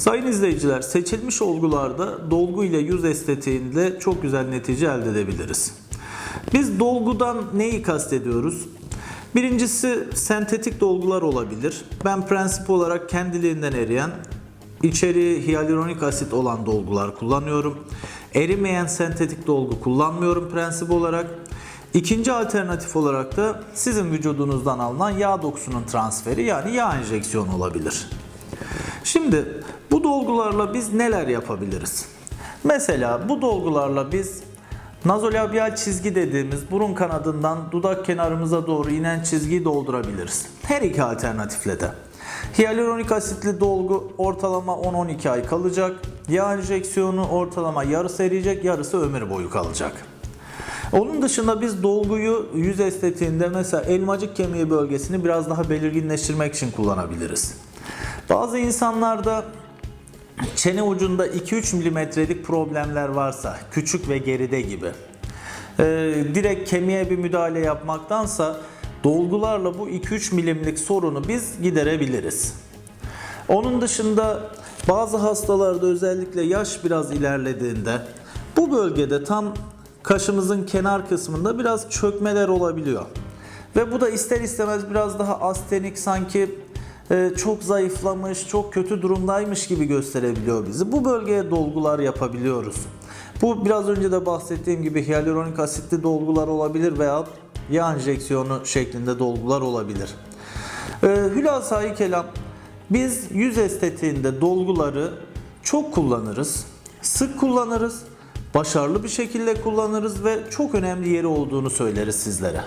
Sayın izleyiciler, seçilmiş olgularda dolgu ile yüz estetiğinde çok güzel netice elde edebiliriz. Biz dolgudan neyi kastediyoruz? Birincisi sentetik dolgular olabilir. Ben prensip olarak kendiliğinden eriyen, içeriği hyaluronik asit olan dolgular kullanıyorum. Erimeyen sentetik dolgu kullanmıyorum prensip olarak. İkinci alternatif olarak da sizin vücudunuzdan alınan yağ dokusunun transferi yani yağ enjeksiyonu olabilir. Şimdi bu dolgularla biz neler yapabiliriz? Mesela bu dolgularla biz nazolabial çizgi dediğimiz burun kanadından dudak kenarımıza doğru inen çizgiyi doldurabiliriz. Her iki alternatifle de. Hyaluronik asitli dolgu ortalama 10-12 ay kalacak. Yağ enjeksiyonu ortalama yarısı eriyecek, yarısı ömür boyu kalacak. Onun dışında biz dolguyu yüz estetiğinde mesela elmacık kemiği bölgesini biraz daha belirginleştirmek için kullanabiliriz. Bazı insanlarda çene ucunda 2-3 milimetrelik problemler varsa, küçük ve geride gibi, e, direkt kemiğe bir müdahale yapmaktansa dolgularla bu 2-3 milimlik sorunu biz giderebiliriz. Onun dışında bazı hastalarda özellikle yaş biraz ilerlediğinde bu bölgede tam kaşımızın kenar kısmında biraz çökmeler olabiliyor. Ve bu da ister istemez biraz daha astenik sanki çok zayıflamış, çok kötü durumdaymış gibi gösterebiliyor bizi. Bu bölgeye dolgular yapabiliyoruz. Bu biraz önce de bahsettiğim gibi hyaluronik asitli dolgular olabilir veya yağ enjeksiyonu şeklinde dolgular olabilir. E, hülasayı kelam biz yüz estetiğinde dolguları çok kullanırız, sık kullanırız, başarılı bir şekilde kullanırız ve çok önemli yeri olduğunu söyleriz sizlere.